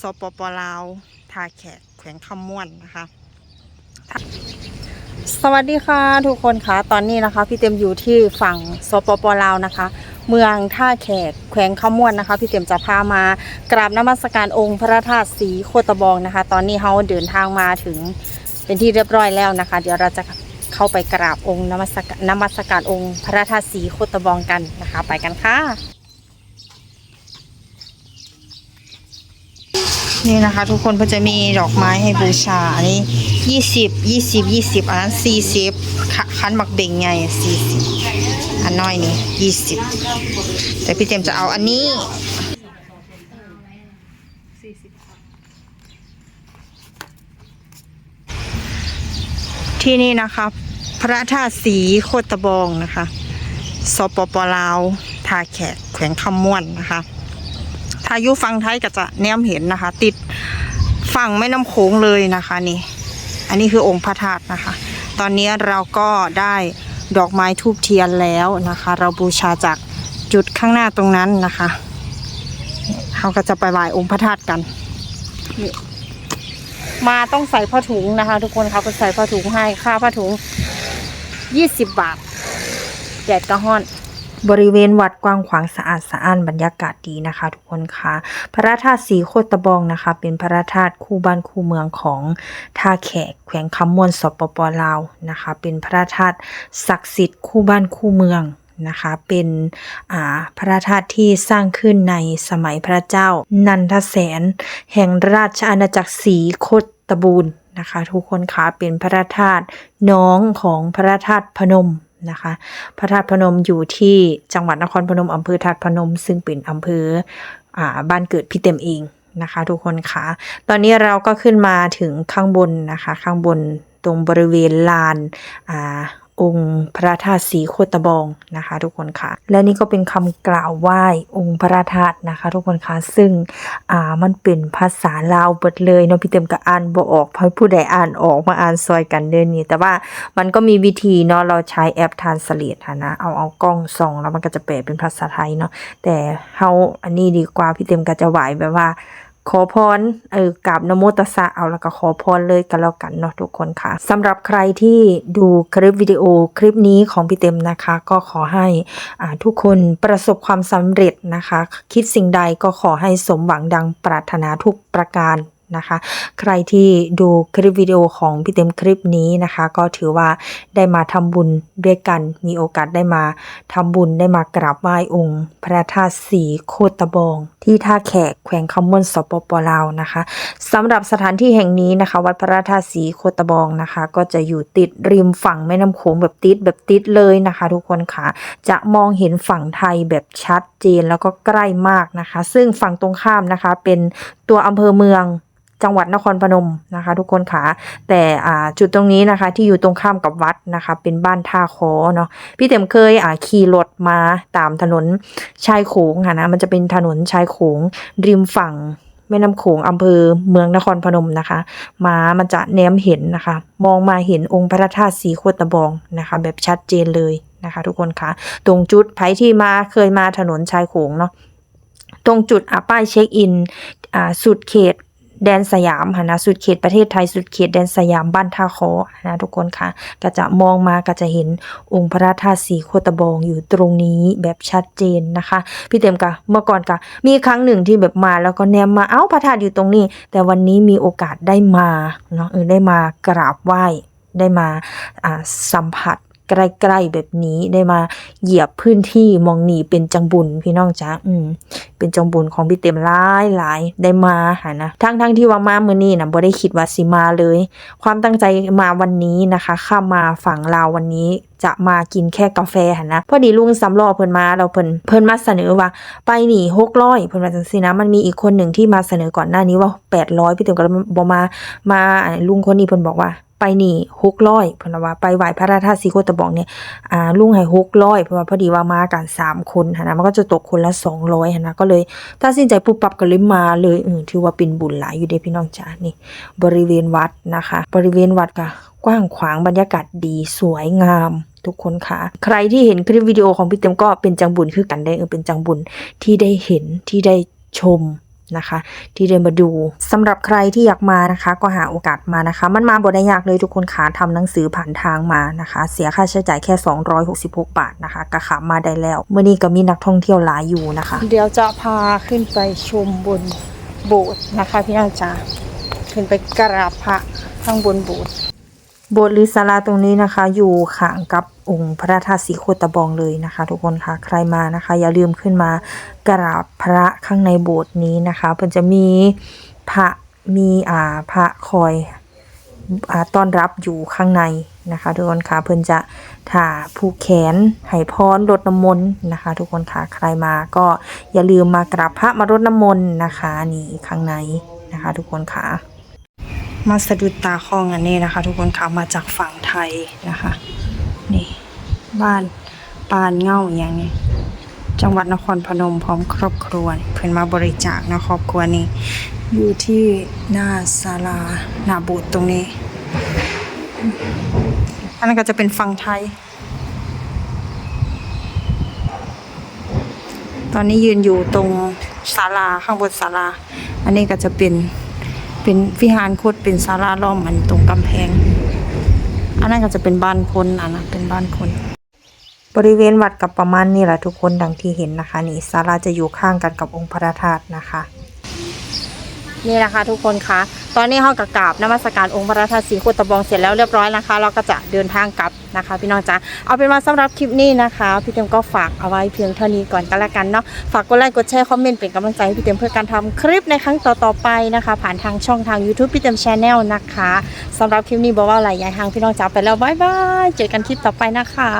สปปลาวทาแขกแขวงคำม่วนนะคะ สวัสดีค่ะทุกคนคะตอนนี้นะคะ พี่เต็มอยู่ที่ฝั่งสปปลาวนะคะ เมืองท่าแขกแขวงคำม่วนนะคะ พี่เต็มจะพามากราบนมัสการองค์พระธาตุสีโคตบองนะคะ ตอนนี้เขาเดินทางมาถึงเป็นที่เรียบร้อยแล้วนะคะ เดี๋ยวเราจะเข้าไปกราบองค์นมัสการนมัสการองค์พระธาตุสีโคตบองกันนะคะ ไปกันค่ะ นี่นะคะ ทุกคนก็จะมีดอกไม้ให้บูชาอันนี้ยี่สิบยี่สิบยี่สิบอันนั้นสี่สิบคันหมักเบ่งไงสี่สิบอันน้อยนี่ยี่สิบแต่พี่เจมจะเอาอันนี้ที่นี่นะคะพระธาตุสีโคตบองนะคะ สปปลาวทาแขกแขวงคำม่วนนะคะ ถ้าอยุฟังไทยก็จะแนมเห็นนะคะ ติดฝั่งแม่น้ำโขงเลยนะคะนี่ อันนี้คือองค์พระธาตุนะคะ ตอนนี้เราก็ได้ดอกไม้ทูบเทียนแล้วนะคะ เราบูชาจากจุดข้างหน้าตรงนั้นนะคะเราก็จะไปไหว้องค์พระธาตุกันมาต้องใส่ผ้าถุงนะคะ ทุกคนเขาก็ใส่ผ้าถุงให้ค่าผ้าถุงยี่สิบบาทแดดกระห้อน บริเวณวัดกว้างขวางสะอาดสะอ้านบรรยากาศดีนะคะ ทุกคนคะพระธาตุสีโคตบองนะคะ เป็นพระธาตุคู่บ้านคู่เมืองของท่าแขกแขวงคำมวนสปปลาวนะคะ เป็นพระธาตุศักดิ์สิทธิ์คู่บ้านคู่เมืองนะคะเป็นพระธาตุที่สร้างขึ้นในสมัยพระเจ้า นันทแสน แห่งราชอาณาจักรศรีโคตบูรณ์นะคะ ทุกคนคะเป็นพระธาตุน้องของพระธาตุพนม นะคะ พระธาตุพนมอยู่ที่จังหวัดนครพนมอำเภอธาตุพนม ซึ่งเป็นอำเภออบ้านเกิดพี่เต็มเองนะคะทุกคนคะตอนนี้เราก็ขึ้นมาถึงข้างบนนะคะ ข้างบนตรงบริเวณลานอ่า องค์พระธาตุสีโคตบองนะคะ ทุกคนคะและนี่ก็เป็นคำกล่าวไหว้องค์พระธาตุนะคะ ทุกคนคะซึ่งอ่ามันเป็นภาษาลาวเบิดเลยเนาะพี่เต็มก็อ่านบ่ออกเพราะผู้ใดอ่านออกมาอ่านซอยกันเด้อนี่แต่ว่ามันก็มีวิธีเนาะเราใช้แอปทานสเลตนะเอาเอากล้องส่องแล้วมันก็จะแปลเป็นภาษาไทยเนาะแต่เฮาอันนี้ดีกว่าพี่เต็มก็จะไหวแบบว่า ขอพรเออกราบนโมตัสสะเอาแล้วก็ขอพรเลยกันแล้วกันเนาะทุกคนค่ะสำหรับใครที่ดูคลิปวิดีโอคลิปนี้ของพี่เต็มนะคะ ก็ขอให้ทุกคนประสบความสำเร็จนะคะ คิดสิ่งใดก็ขอให้สมหวังดังปรารถนาทุกประการ นะคะ ใครที่ดูคลิปวิดีโอของพี่เต็มคลิปนี้นะคะ ก็ถือว่าได้มาทำบุญด้วยกัน มีโอกาสได้มาทำบุญได้มากราบไหว้องค์ พระธาตุสีโคตบอง ที่ท่าแขกแขวงคำม่วนสปปลาวนะคะสำหรับสถานที่แห่งนี้นะคะ วัดพระธาตุสีโคตบองนะคะ ก็จะอยู่ติดริมฝั่งแม่น้ำโขงแบบติดแบบติดเลยนะคะ ทุกคนค่ะจะมองเห็นฝั่งไทยแบบชัดเจนแล้วก็ใกล้มากนะคะ ซึ่งฝั่งตรงข้ามนะคะเป็นตัวอำเภอเมือง จังหวัดนครพนมนะคะ ทุกคนค่ะแต่จุดตรงนี้นะคะที่อยู่ตรงข้ามกับวัดนะคะ เป็นบ้านท่าคอเนาะพี่เต็มเคยขี่รถมาตามถนนชายโขงค่ะนะมันจะเป็นถนนชายโขงริมฝั่งแม่น้ำโขงอำเภอเมืองนครพนมนะคะมามันจะแนมเห็นนะคะ มองมาเห็นองค์พระธาตุสีโคตบองนะคะ แบบชัดเจนเลยนะคะ ทุกคนค่ะตรงจุดไผที่มาเคยมาถนนชายโขงเนาะตรงจุดอะป้ายเช็คอินอ่าสุดเขต แดนสยามค่ะนะสุดเขตประเทศไทยสุดเขตแดนสยามบ้านท่าคอนะทุกคนค่ะ ก็จะมองมาก็จะเห็นองค์พระธาตุสีโคตบองอยู่ตรงนี้แบบชัดเจนนะคะ พี่เต็มกะเมื่อก่อนกะมีครั้งหนึ่งที่แบบมาแล้วก็แนมมาเอ้าพระธาตุอยู่ตรงนี้ แต่วันนี้มีโอกาสได้มาเนาะเออได้มากราบไหว้ได้มาอ่าสัมผัส ใกล้ๆแบบนี้ได้มาเหยียบพื้นที่มองหนีเป็นจังบุญพี่น้องจ้าอืมเป็นจังบุญของพี่เต็มหลายหลายได้มาหานะทั้งทั้งที่ว่ามามื้อนี้นะบ่ได้คิดว่าสิมาเลย ความตั้งใจมาวันนี้นะคะ ข้ามมาฝั่งลาววันนี้ จะมากินแค่กาแฟหันนะพอดีลุงสำรอเพิ่นมาเราเพิ่นเพิ่นมาเสนอว่า ไปหนี600เพิ่นว่าจังซี่นะมันมีอีกคนหนึ่งที่มาเสนอก่อนหน้านี้ว่า800พี่เต็มก็เลยบ่มามาลุงคนนี้เพิ่นบอกว่าไปนี่600เพิ่นว่าไปไหว้พระธาตุสีโคตะบองเนี่ยอ่าลุงให้600เพราะว่าพอดีว่ามากันสามคนหันนะมันก็จะตกคนละ200หั้นนะก็เลยตัดสินใจปุ๊บปับก็เลยมาเลยเออถือว่าเป็นบุญหลายอยู่เด้พี่น้องจ๋านี่ บริเวณวัดนะคะ บริเวณวัดก็กว้างขวางบรรยากาศดีสวยงาม ทุกคนค่ะ ใครที่เห็นคลิปวิดีโอของพี่เต็มก็เป็นจังบุญคือกันได้เออเป็นจังบุญที่ได้เห็นที่ได้ชมนะคะ ที่ได้มาดูสำหรับใครที่อยากมานะคะ ก็หาโอกาสมานะคะ มันมาบ่ได้ยากเลยทุกคนขาทำหนังสือผ่านทางมานะคะ เสียค่าใช้จ่ายแค่ 266 บาทนะคะกระขามาได้แล้วเมื่อนี้ก็มีนักท่องเที่ยวหลายอยู่นะคะ เดี๋ยวจะพาขึ้นไปชมบนโบสถ์นะคะพี่น้องจ๋าขึ้นไปกราบพระข้างบนโบสถ์ โบสถ์หรือศาลาตรงนี้นะคะ อยู่ข้างกับองค์พระธาตุสีโคตะบองเลยนะคะ ทุกคนค่ะใครมานะคะ อย่าลืมขึ้นมากราบพระข้างในโบสถ์นี้นะคะเพิ่นจะมีพระมีอ่าพระคอยอาต้อนรับอยู่ข้างในนะคะทุกคนค่ะเพิ่นจะถ่าผูกแขนให้พรรดน้ำมนต์นะคะ ทุกคนค่ะใครมาก็อย่าลืมมากราบพระมารดน้ำมนต์นะคะนี่ข้างในนะคะ ทุกคนค่ะ มาสะดุดตาคลองอันนี้นะคะ ทุกคนค่ะมาจากฝั่งไทยนะคะ นี่ บ้านปานเง่าอย่างนี้จังหวัดนครพนมพร้อมครอบครัวเพิ่อนมาบริจาคนะครอบครัวนี้ อยู่ที่หน้าศาลาหน้าบสถ์ตรงนี้ อันนั้นก็จะเป็นฝั่งไทย ตอนนี้ยืนอยู่ตรงศาลาข้างบนศาลา อันนี้ก็จะเป็น เป็นวิหารโคตรเป็นศาลาล้อมอันตรงกำแพง อันนั้นก็จะเป็นบ้านคนอันนั้นเป็นบ้านคน บริเวณวัดกับประมาณนี้แหละทุกคนดังที่เห็นนะคะ นี่ศาลาจะอยู่ข้างกันกับองค์พระธาตุนะคะ นี่นะคะทุกคนคะ ตอนนี้ห้องกกราบนมัสการองค์พระธาตุศรีโคตะบองเสร็จแล้วเรียบร้อยนะคะ เราก็จะเดินทางกลับนะคะ พี่น้องจ๊ะเอาเป็นว่าสำหรับคลิปนี้นะคะ พี่เต็มก็ฝากเอาไว้เพียงเท่านี้ก่อนก็แล้วกันเนาะฝากกดไลค์กดแชร์คอมเมนต์เป็นกำลังใจให้พี่เต็มเพื่อการทำคลิปในครั้งต่อๆไปนะคะ ผ่านทางช่องทาง YouTube พี่เต็มชาแนลนะคะสำหรับคลิปนี้บอกว่าอะไรยายหางพี่น้องจ๋าไปแล้วบายบายเจอกันคลิปต่อไปนะคะ